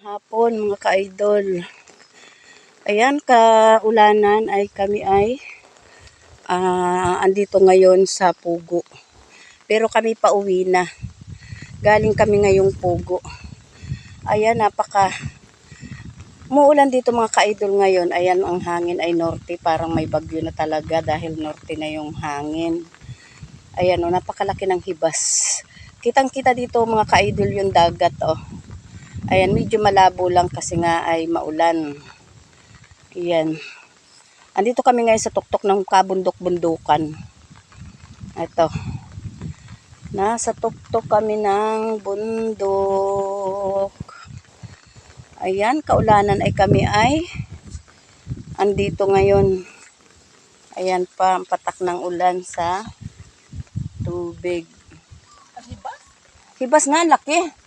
hapon mga ka-idol. Ayan, kaulanan ay kami ay ah, andito ngayon sa Pugo. Pero kami pauwi na. Galing kami ngayong Pugo. Ayan, napaka Muulan dito mga ka-idol ngayon. Ayan, ang hangin ay norte. Parang may bagyo na talaga dahil norte na yung hangin. Ayan, oh, napakalaki ng hibas. Kitang-kita dito mga ka-idol yung dagat, oh. Ayan, medyo malabo lang kasi nga ay maulan. Ayan. Andito kami ngayon sa tuktok ng kabundok-bundukan. Ito. Nasa tuktok kami ng bundok. Ayan, kaulanan ay kami ay andito ngayon. Ayan pa, ang patak ng ulan sa tubig. Hibas nga, laki.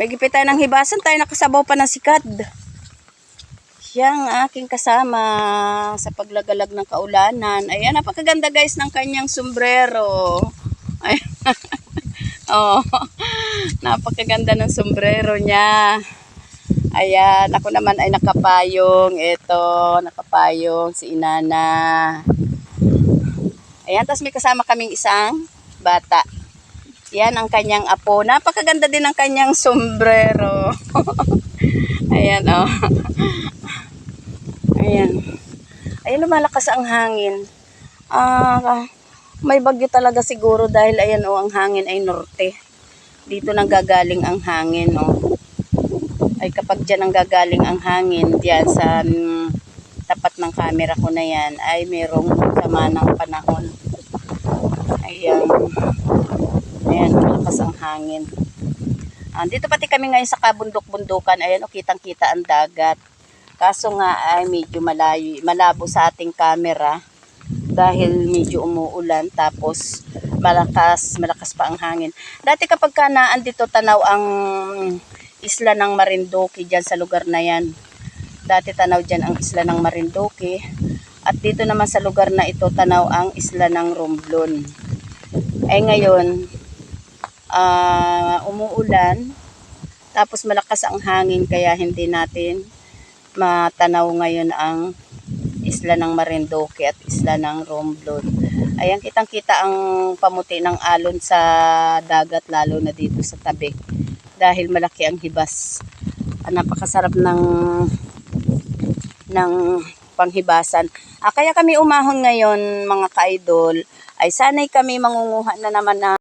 May gipit tayo ng hibasan, tayo nakasabaw pa ng sikad. Siya ang aking kasama sa paglagalag ng kaulanan. Ayan, napakaganda guys ng kanyang sombrero. Ay, oh, napakaganda ng sombrero niya. Ayan, ako naman ay nakapayong. Ito, nakapayong si Inana. Ayan, tapos may kasama kaming isang bata. Yan ang kanyang apo. Napakaganda din ng kanyang sombrero. Ayan, oh. Ayan. Ayan, lumalakas ang hangin. Ah, may bagyo talaga siguro dahil ayan, oh, ang hangin ay norte. Dito nang gagaling ang hangin, oh. Ay kapag dyan ang gagaling ang hangin, diyan sa mm, tapat ng camera ko na yan, ay merong sama ng panahon. Ayan. Malakas ang hangin. Ah, dito pati kami ngayon sa kabundok-bundukan. Ayan, oh, kitang-kita ang dagat. Kaso nga ay medyo malayo, malabo sa ating camera dahil medyo umuulan tapos malakas, malakas pa ang hangin. Dati kapag ka naandito tanaw ang isla ng Marinduque dyan sa lugar na yan. Dati tanaw dyan ang isla ng Marinduque. At dito naman sa lugar na ito tanaw ang isla ng Romblon. Eh ngayon, ah umuulan, tapos malakas ang hangin kaya hindi natin matanaw ngayon ang isla ng Marinduque at isla ng Romblon. Ayan, kitang-kita ang pamuti ng alon sa dagat lalo na dito sa tabi dahil malaki ang hibas. Ah, napakasarap ng ng panghibasan. Ah, kaya kami umahon ngayon mga ka-idol ay sanay kami mangunguha na naman na